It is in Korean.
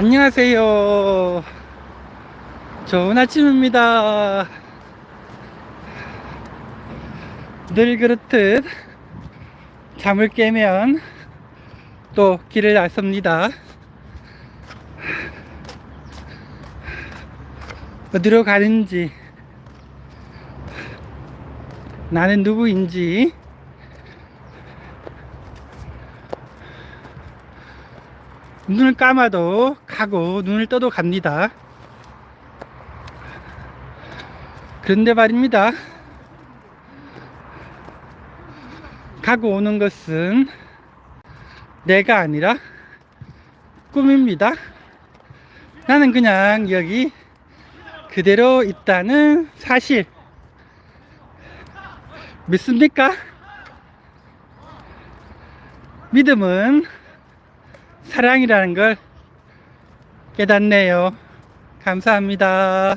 안녕하세요. 좋은 아침입니다. 늘 그렇듯 잠을 깨면 또 길을 나섭니다. 어디로 가는지, 나는 누구인지, 눈을 감아도 가고 눈을 떠도 갑니다. 그런데 말입니다. 가고 오는 것은 내가 아니라 꿈입니다. 나는 그냥 여기 그대로 있다는 사실 믿습니까? 믿음은 사랑이라는 걸 깨닫네요. 감사합니다.